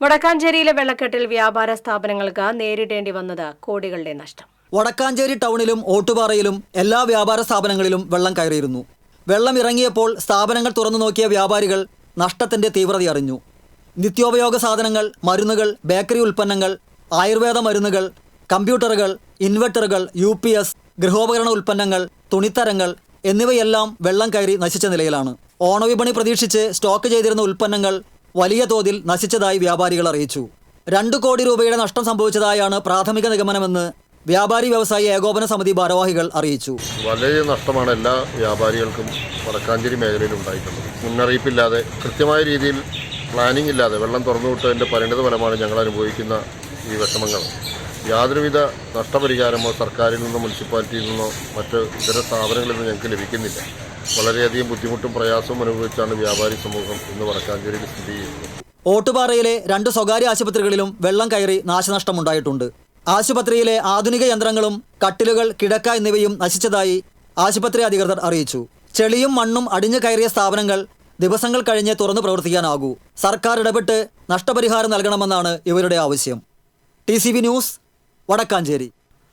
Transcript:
വടക്കാഞ്ചേരിയിലെ വെള്ളക്കെട്ടിൽ വ്യാപാര സ്ഥാപനങ്ങൾക്ക് നേരിടേണ്ടി വന്നത് കോടികളുടെ നഷ്ടം. വടക്കാഞ്ചേരി ടൗണിലും ഓട്ടുപാറയിലും എല്ലാ വ്യാപാര സ്ഥാപനങ്ങളിലും വെള്ളം കയറിയിരുന്നു. വെള്ളം ഇറങ്ങിയപ്പോൾ സ്ഥാപനങ്ങൾ തുറന്നു നോക്കിയ വ്യാപാരികൾ നഷ്ടത്തിന്റെ തീവ്രത അറിഞ്ഞു. നിത്യോപയോഗ സാധനങ്ങൾ മരുന്നുകൾ ബേക്കറി ഉൽപ്പന്നങ്ങൾ ആയുർവേദ മരുന്നുകൾ കമ്പ്യൂട്ടറുകൾ ഇൻവെർട്ടറുകൾ യു പി എസ് ഗൃഹോപകരണ ഉൽപ്പന്നങ്ങൾ തുണിത്തരങ്ങൾ എന്നിവയെല്ലാം വെള്ളം കയറി നശിച്ച നിലയിലാണ്. ഓണവിപണി പ്രതീക്ഷിച്ച് സ്റ്റോക്ക് ചെയ്തിരുന്ന ഉൽപ്പന്നങ്ങൾ വലിയ തോതിൽ നശിച്ചതായി വ്യാപാരികൾ അറിയിച്ചു. രണ്ടു കോടി രൂപയുടെ നഷ്ടം സംഭവിച്ചതായാണ് പ്രാഥമിക നിഗമനമെന്ന് വ്യാപാരി വ്യവസായി ഏകോപന സമിതി ഭാരവാഹികൾ അറിയിച്ചു. വലിയ നഷ്ടമാണ് എല്ലാ വ്യാപാരികൾക്കും വടക്കാഞ്ചേരി മേഖലയിൽ ഉണ്ടായിട്ടുള്ളത്. മുന്നറിയിപ്പില്ലാതെ കൃത്യമായ രീതിയിൽ പ്ലാനിംഗ് ഇല്ലാതെ വെള്ളം തുറന്നു വിട്ടതിന്റെ പരിണിത ഫലമാണ് ഞങ്ങൾ അനുഭവിക്കുന്ന ഈ വിഷമങ്ങൾ. യാതൊരുവിധ നഷ്ടപരിഹാരമോ സർക്കാരിൽ നിന്നോ മുനിസിപ്പാലിറ്റിയിൽ നിന്നോ മറ്റ് ഇതര സ്ഥാപനങ്ങളിൽ നിന്നോ ഞങ്ങൾക്ക് ലഭിക്കുന്നില്ല. വളരെയധികം ബുദ്ധിമുട്ടും പ്രയാസവും അനുഭവിച്ചാണ് വ്യാപാരി സമൂഹം ഇന്ന് വടക്കാഞ്ചേരിയിൽ സ്ഥിതി ചെയ്യുന്നത്. ഓട്ടുപാറയിലെ രണ്ട് സ്വകാര്യ ആശുപത്രികളിലും വെള്ളം കയറി നാശനഷ്ടമുണ്ടായിട്ടുണ്ട്. ആശുപത്രിയിലെ ആധുനിക യന്ത്രങ്ങളും കട്ടിലുകൾ കിടക്ക എന്നിവയും നശിച്ചതായി ആശുപത്രി അധികൃതർ അറിയിച്ചു. ചെളിയും മണ്ണും അടിഞ്ഞു കയറിയ സ്ഥാപനങ്ങൾ ദിവസങ്ങൾ കഴിഞ്ഞ് തുറന്നു പ്രവർത്തിക്കാനാകൂ. സർക്കാർ ഇടപെട്ട് നഷ്ടപരിഹാരം നൽകണമെന്നാണ് ഇവരുടെ ആവശ്യം. T news Vadakkanchery.